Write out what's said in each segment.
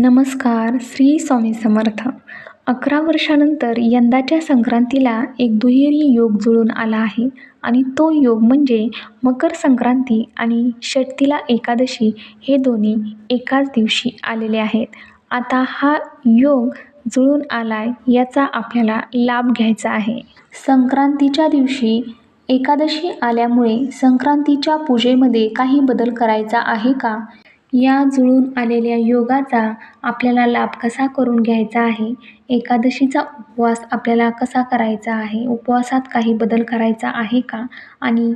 नमस्कार श्री स्वामी समर्थ. अकरा वर्षानंतर यंदाच्या संक्रांतीला एक दुहेरी योग जुळून आला आहे आणि तो योग म्हणजे मकर संक्रांती आणि षटतिला एकादशी हे दोन्ही एकाच दिवशी आलेले आहेत. आता हा योग जुळून आला आहे याचा आपल्याला लाभ घ्यायचा आहे. संक्रांतीच्या दिवशी एकादशी आल्यामुळे संक्रांतीच्या पूजेमध्ये काही बदल करायचा आहे का? या जुळून आलेल्या योगाचा आपल्याला लाभ कसा करून घ्यायचा आहे? एकादशीचा उपवास आपल्याला कसा करायचा आहे? उपवासात काही बदल करायचा आहे का? आणि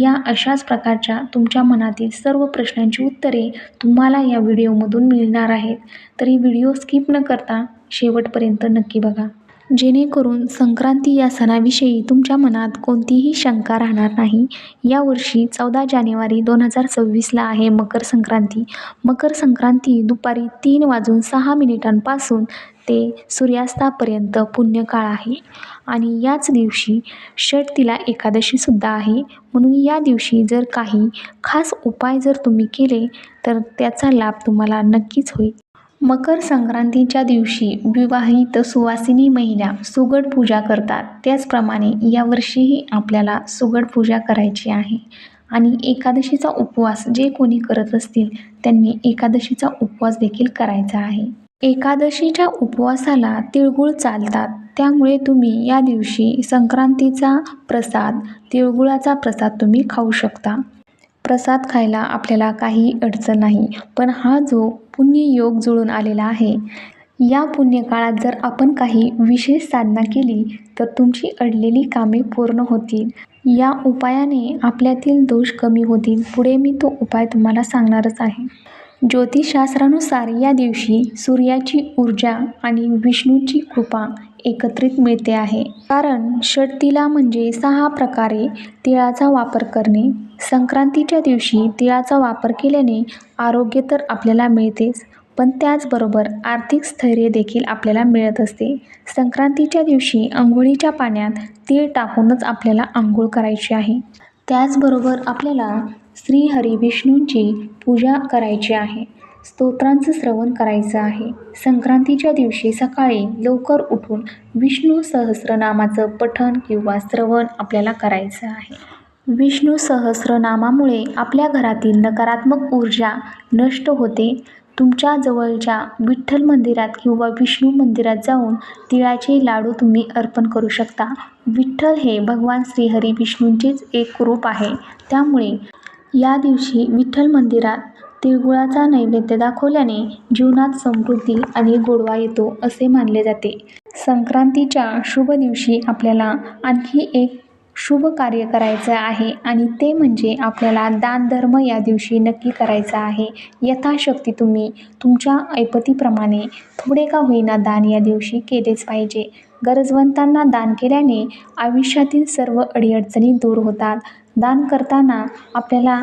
या अशाच प्रकारच्या तुमच्या मनातील सर्व प्रश्नांची उत्तरे तुम्हाला या व्हिडिओमधून मिळणार आहेत. तरी व्हिडिओ स्किप न करता शेवटपर्यंत नक्की बघा. जेणेकरून संक्रांती या सणाविषयी तुमच्या मनात कोणतीही शंका राहणार नाही. यावर्षी चौदा जानेवारी दोन हजार सव्वीसला आहे मकर संक्रांती. मकर संक्रांती दुपारी तीन वाजून सहा मिनिटांपासून ते सूर्यास्तापर्यंत पुण्यकाळ आहे. आणि याच दिवशी षटतिला एकादशीसुद्धा आहे. म्हणून या दिवशी जर काही खास उपाय जर तुम्ही केले तर त्याचा लाभ तुम्हाला नक्कीच होईल. मकर संक्रांतीच्या दिवशी विवाहित सुवासिनी महिला सुगड पूजा करतात. त्याचप्रमाणे यावर्षीही आपल्याला सुगड पूजा करायची आहे. आणि एकादशीचा उपवास जे कोणी करत असतील त्यांनी एकादशीचा उपवास देखील करायचा आहे. एकादशीच्या उपवासाला तिळगुळ चालतात. त्यामुळे तुम्ही या दिवशी संक्रांतीचा प्रसाद तिळगुळाचा प्रसाद तुम्ही खाऊ शकता. प्रसाद खायला आपल्याला काही अडचण नाही. पण हा जो पुण्ययोग जुळून आलेला आहे. या पुण्यकाळात जर आपण काही विशेष साधना केली तर तुमची अडलेली कामे पूर्ण होतील. या उपायाने आपल्यातील दोष कमी होतील. पुढे मी तो उपाय तुम्हाला सांगणारच आहे. ज्योतिषशास्त्रानुसार या दिवशी सूर्याची ऊर्जा आणि विष्णूची कृपा एकत्रित मिळते आहे. कारण षटतिला म्हणजे सहा प्रकारे तिळाचा वापर करणे संक्रांतीच्या दिवशी तिळाचा वापर केल्याने आरोग्य तर आपल्याला मिळतेच पण त्याचबरोबर आर्थिक स्थैर्य देखील आपल्याला मिळत असते. संक्रांतीच्या दिवशी आंघोळीच्या पाण्यात तीळ टाकूनच आपल्याला आंघोळ करायची आहे. त्याचबरोबर आपल्याला श्रीहरी विष्णूंची पूजा करायची आहे. स्तोत्रांचं श्रवण करायचं आहे. संक्रांतीच्या दिवशी सकाळी लवकर उठून विष्णू सहस्रनामाचं पठण किंवा श्रवण आपल्याला करायचं आहे. विष्णू सहस्रनामामुळे आपल्या घरातील नकारात्मक ऊर्जा नष्ट होते. तुमच्या जवळच्या विठ्ठल मंदिरात किंवा विष्णू मंदिरात जाऊन तिळाचे लाडू तुम्ही अर्पण करू शकता. विठ्ठल हे भगवान श्रीहरी विष्णूंचेच एक रूप आहे. त्यामुळे या दिवशी विठ्ठल मंदिरात तिळगुळाचा नैवेद्य दाखवल्याने जीवनात समृद्धी आणि गोडवा येतो असे मानले जाते. संक्रांतीच्या शुभ दिवशी आपल्याला आणखी एक शुभ कार्य करायचं आहे आणि ते म्हणजे आपल्याला दानधर्म या दिवशी नक्की करायचा आहे. यथाशक्ती तुम्ही तुमच्या ऐपतीप्रमाणे थोडे का होईना दान या दिवशी केलेच पाहिजे. गरजवंतांना दान केल्याने आयुष्यातील सर्व अडीअडचणी दूर होतात. दान करताना आपल्याला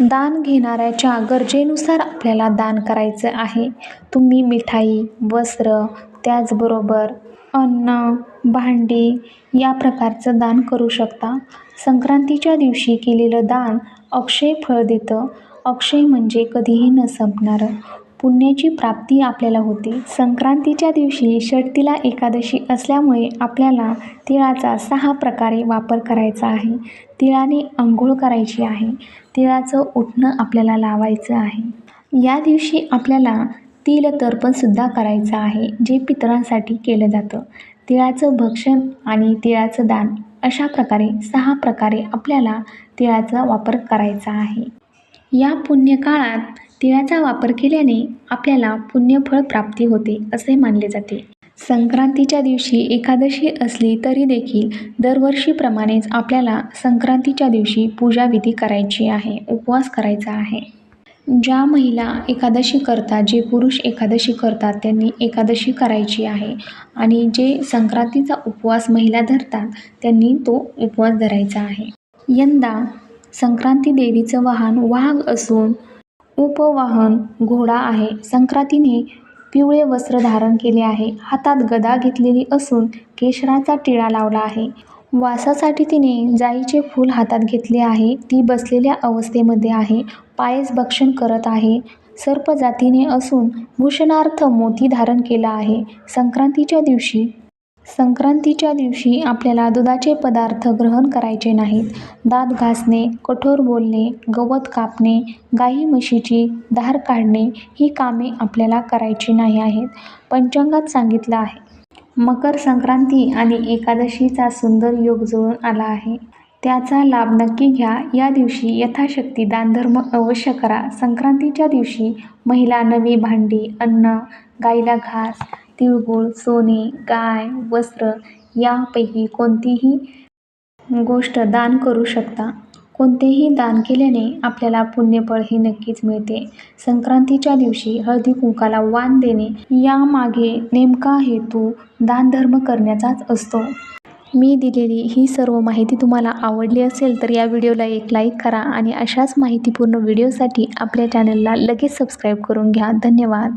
दान घेणाऱ्याच्या गरजेनुसार आपल्याला दान करायचं आहे. तुम्ही मिठाई वस्त्र त्याचबरोबर अन्न भांडी या प्रकारचं दान करू शकता. संक्रांतीच्या दिवशी केलेलं दान अक्षय फळ देतं. अक्षय म्हणजे कधीही न संपणारं. पुण्याची प्राप्ती आपल्याला होते. संक्रांतीच्या दिवशी षटतिला एकादशी असल्यामुळे आपल्याला तिळाचा सहा प्रकारे वापर करायचा आहे. तिळाने आंघोळ करायची आहे. तिळाचं उठणं आपल्याला लावायचं आहे. या दिवशी आपल्याला तिल तर्पणसुद्धा करायचं आहे जे पितरांसाठी केलं जातं. तिळाचं भक्षण आणि तिळाचं दान अशा प्रकारे सहा प्रकारे आपल्याला तिळाचा वापर करायचा आहे. या पुण्यकाळात तिळाचा वापर केल्याने आपल्याला पुण्यफळ प्राप्ती होते असे मानले जाते. संक्रांतीच्या दिवशी एकादशी असली तरी देखील दरवर्षीप्रमाणेच आपल्याला संक्रांतीच्या दिवशी पूजाविधी करायची आहे उपवास करायचा आहे. ज्या महिला एकादशी करतात जे पुरुष एकादशी करतात त्यांनी एकादशी करायची आहे आणि जे संक्रांतीचा उपवास महिला धरतात त्यांनी तो उपवास धरायचा आहे. यंदा संक्रांती देवीचं वाहन वाघ असून उपवाहन घोडा आहे. संक्रांतीने पिवळे वस्त्र धारण केले आहे. हातात गदा घेतलेली असून केशराचा टिळा लावला आहे. वासासाठी तिने जाईचे फूल हातात घेतले आहे. ती बसलेल्या अवस्थेमध्ये आहे. पायस भक्षण करत आहे. सर्प जातीने असून भूषणार्थ मोती धारण केला आहे. संक्रांतीच्या दिवशी संक्रांतीच्या दिवशी आपल्याला दुधाचे पदार्थ ग्रहण करायचे नाहीत. दात घासणे कठोर बोलणे गवत कापणे गाई म्हशीची धार काढणे ही कामे आपल्याला करायची नाही आहेत. पंचांगात सांगितलं आहे. मकर संक्रांती आणि एकादशीचा सुंदर योग जुळून आला आहे. त्याचा लाभ नक्की घ्या. या दिवशी यथाशक्ती दानधर्म अवश्य करा. संक्रांतीच्या दिवशी महिला नवी भांडी अन्न गाईला घास तिळगुळ सोने गाय वस्त्र यापैकी कोणतीही गोष्ट दान करू शकता. कोणतेही दान केल्याने आपल्याला पुण्यफळ हे नक्कीच मिळते. संक्रांतीच्या दिवशी हळदी कुंकाला वाण देणे यामागे नेमका हेतू दानधर्म करण्याचाच असतो. मी दिलेली ही सर्व माहिती तुम्हाला आवडली असेल तर या व्हिडिओला एक लाईक करा आणि अशाच माहितीपूर्ण व्हिडिओसाठी आपल्या चॅनलला लगेच सबस्क्राईब करून घ्या. धन्यवाद.